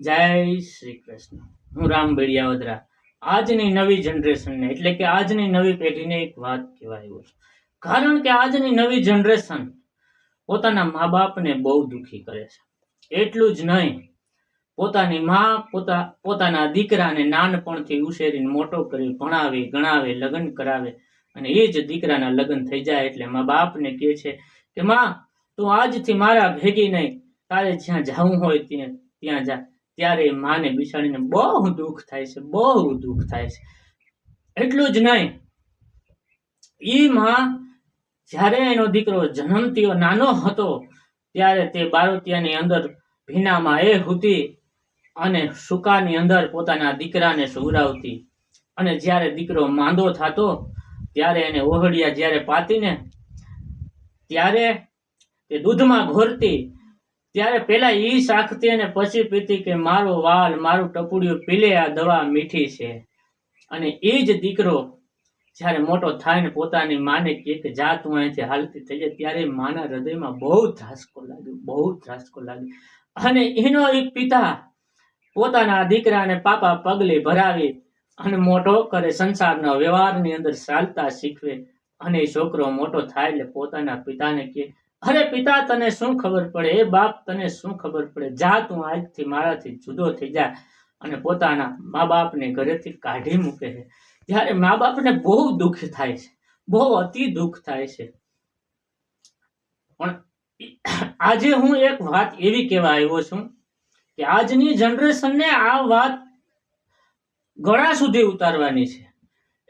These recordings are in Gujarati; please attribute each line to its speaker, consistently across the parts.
Speaker 1: જય શ્રી કૃષ્ણ. હું રામ બેડિયાવદરા. આજની નવી જનરેશનને એટલે કે આજની નવી પેઢીને એક વાત કહેવા આવ્યો છું. કારણ કે આજની નવી જનરેશન પોતાના મા બાપને બહુ દુઃખી કરે છે. એટલું જ નહીં, પોતાની મા, પોતા, પોતાના દીકરાને નાનપણથી ઉછેરીને મોટો કરી ભણાવે, ગણાવે, લગ્ન કરાવે અને એ જ દીકરાના લગ્ન થઈ જાય એટલે મા બાપને કહે છે કે, માં, તું આજથી મારા ભેગી નહીં. તારે જ્યાં જવું હોય ત્યાં ત્યાં જા. ત્યારે માને બિસાડીને બહુ દુઃખ થાય છે, બહુ દુઃખ થાય છે. એટલું જ નહીં ઈ માં જ્યારે એનો દીકરો જન્મતીઓ નાનો હતો, ત્યારે તે બારોતિયાની અંદર ભીનામાં એ હતી અને સુકાની અંદર પોતાના દીકરાને સુવરાવતી. અને જ્યારે દીકરો માંદો થતો, ત્યારે એને ઓહળિયા જ્યારે પાતીને ત્યારે તે દૂધમાં ઘોરતી ત્યારે પેલા ઈ શાખતી અને પછી પીતી કે મારો વાલ, મારું ટપુડિયું પીલે આ દવા મીઠી છે. અને એ જ દીકરો જ્યારે મોટો થાય ને પોતાની માને કે જા તું અહીંથી હાલતી થઈ જાય ત્યારે માના હૃદયમાં બહુ ધ્રાસકો લાગ્યો, બહુ ધ્રાસકો લાગ્યો. અને એનો એક પિતા પોતાના દીકરાને પાપા પગલે ભરાવી અને મોટો કરે સંસારના વ્યવહારની અંદર ચાલતા શીખવે. અને છોકરો મોટો થાય એટલે પોતાના પિતાને કહે અરે પિતા, તને શું ખબર પડે? એ બાપ તને શું ખબર પડે? જા તું આજથી મારાથી જુદો થઈ જા. અને પોતાના મા બાપને ઘરેથી કાઢી મૂકે છે. ત્યારે મા બાપને બહુ દુઃખ થાય છે, બહુ અતિ દુઃખ થાય છે. પણ આજે હું એક વાત એવી કહેવા આવ્યો છું કે આજની જનરેશનને આ વાત ગળા સુધી ઉતારવાની છે.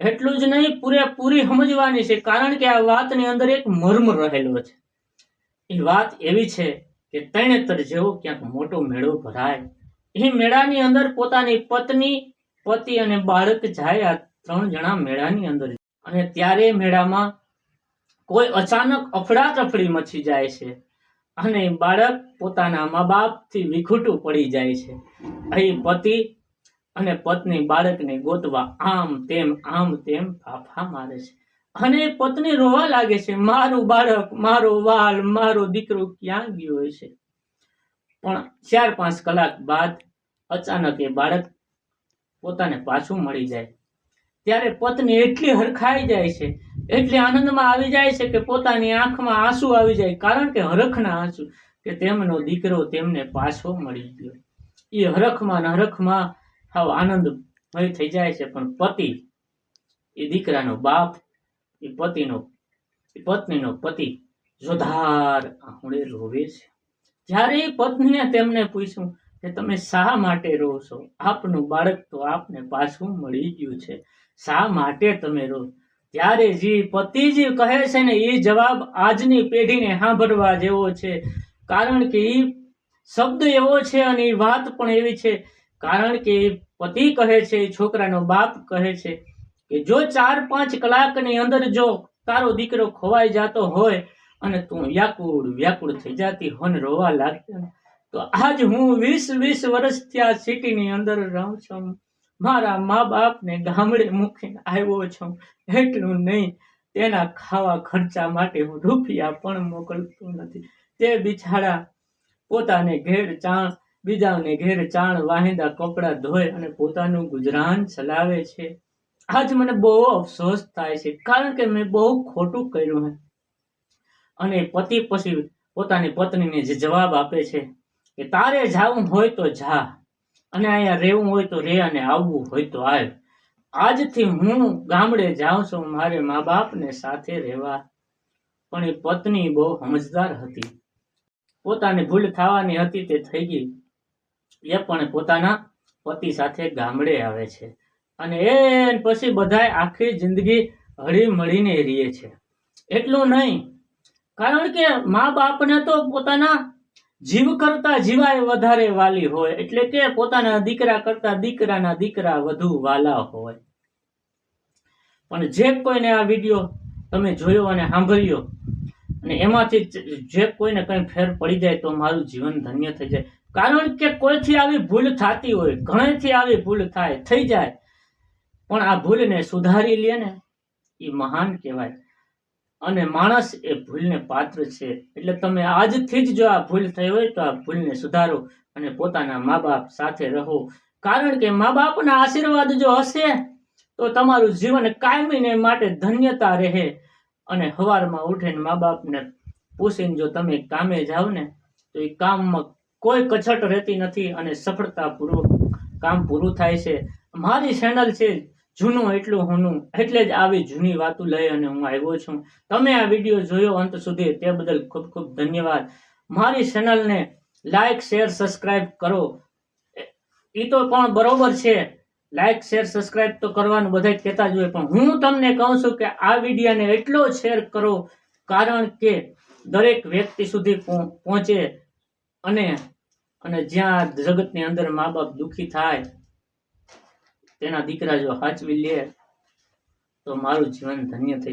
Speaker 1: એટલું જ નહીં, પૂરેપૂરી સમજવાની છે, કારણ કે આ વાતની અંદર એક મર્મ રહેલો છે. એ વાત એવી છે કે તણેતર જેવો ક્યાંક મોટો મેળો ભરાય. એ મેળાની અંદર પોતાની પત્ની, પતિ અને બાળક જાય આ ત્રણ જણા મેળાની અંદર અને ત્યારે મેળામાં કોઈ અચાનક અફડાતફડી મચી જાય છે અને બાળક પોતાના મા બાપથી વિખૂટું પડી જાય છે. અહીં પતિ અને પત્ની બાળકને ગોતવા આમ તેમ આમ તેમ ફાફા મારે છે. અને પત્ની રોવા લાગે છે, મારું બાળક, મારો વાલ, મારો દીકરો ક્યાં ગયો છે? પણ ચાર પાંચ કલાક બાદ અચાનક એ બાળક પોતાને પાછું મળી જાય. ત્યારે પત્ની એટલી હરખાઈ જાય છે, એટલી આનંદમાં આવી જાય છે કે પોતાની આંખમાં આંસુ આવી જાય, કારણ કે હરખના આંસુ કે તેમનો દીકરો તેમને પાછો મળી ગયો. એ હરખમાં હરખમાં હાવ આનંદમય થઈ જાય છે, પણ પતિ એ દીકરાનો બાપ એ પતિનો પત્નીનો પતિ જોધાર આંખોડે રોવે છે. જ્યારે એ પત્નીએ તેમને પૂછ્યું કે તમે શા માટે રો છો? આપનું બાળક તો આપને પાછું મળી ગયું છે. શા માટે તમે રો? ત્યારે જે પતિ જે કહે છે ને, એ જવાબ આજની પેઢીને સાંભળવા જેવો છે. કારણ કે એ શબ્દ એવો છે અને એ વાત પણ એવી છે. કારણ કે પતિ કહે છે છોકરાનો બાપ કહે છે. કે જો ચાર પાંચ કલાકની અંદર જો તારો દીકરો ખોવાઈ જતો હોય અને તું વ્યાકુળ વ્યાકુળ થઈ જતી હોન રોવા લાગતી તો આજ હું વીસ વીસ વર્ષથી આ સિટીની અંદર રહું છું. મારા મા બાપને ગામડે મૂકીને આવ્યો છું. એટલું નહીં, તેના ખાવા ખર્ચા માટે હું રૂપિયા પણ મોકલતો નથી. તે બિચારા પોતાને ઘેર ચાણ, બીજાને ઘેર ચાણ, વાહિંદા કપડાં ધોય અને પોતાનું ગુજરાન ચલાવે છે. આજ મને બહુ અફસોસ થાય છે, કારણ કે મેં બહુ ખોટું કર્યું છે અને પતિ પછી પોતાની પત્નીને જે જવાબ આપે છે કે તારે જવું હોય તો જા, અને અહીંયા રહેવું હોય તો રે અને આવવું હોય તો આવ. આજથી હું ગામડે જાઉં છું, મારે મા બાપને સાથે રહેવા. પણ એ પત્ની બહુ સમજદાર હતી. પોતાની ભૂલ થવાની હતી તે થઈ ગઈ. એ પણ પોતાના પતિ સાથે ગામડે આવે છે. અને એ પછી બધાય આખી જિંદગી હળી મળીને રહીએ છે. એટલું નહીં, કારણ કે મા બાપને તો પોતાના જીવ કરતા જીવાય વધારે વાલી હોય, એટલે કે પોતાના દીકરા કરતા દીકરાના દીકરા વધુ વાલા હોય. પણ જે કોઈને આ વીડિયો તમે જોયો અને સાંભળ્યો, અને એમાંથી જે કોઈને કંઈ ફેર પડી જાય તો મારું જીવન ધન્ય થઈ જાય. કારણ કે કોઈથી આવી ભૂલ થતી હોય, ઘણેથી આવી ભૂલ થાય, થઈ જાય પણ આ ભૂલને સુધારી લે ને, એ મહાન કહેવાય. અને માણસ એ ભૂલને પાત્ર છે. એટલે તમે આજથી જ જો આ ભૂલ થઈ હોય તો આ ભૂલને સુધારો અને પોતાના મા બાપ સાથે રહો. કારણ કે મા બાપના આશીર્વાદ જો હશે, તો તમારું જીવન કાયમીને માટે ધન્યતા રહે. અને હવારમાં ઉઠીને મા બાપને પૂછીને જો તમે કામે જાઓ ને, તો એ કામમાં કોઈ કછટ રહેતી નથી અને સફળતાપૂર્વક કામ પૂરું થાય છે. મારી ચેનલ છે જૂનું એટલું હોનું, એટલે જ આવી જૂની વાતો લઈ અને હું આવ્યો છું. તમે આ વીડિયો જોયો અંત સુધી તે બદલ ખૂબ ખૂબ ધન્યવાદ. મારી ચેનલને લાઈક શેર સબસ્ક્રાઈબ કરો. એ તો પણ બરોબર છે. લાઈક શેર સબસ્ક્રાઈબ તો કરવાનું બધા કહેતા જ હોય, પણ હું તમને કહું છું કે આ વિડીયોને એટલો શેર કરો, કારણ કે દરેક વ્યક્તિ સુધી પહોંચે અને અને જ્યાં જગતની અંદર મા બાપ દુઃખી થાય તેના દીકરા જો સાચવી લે તો મારું જીવન ધન્ય થઈ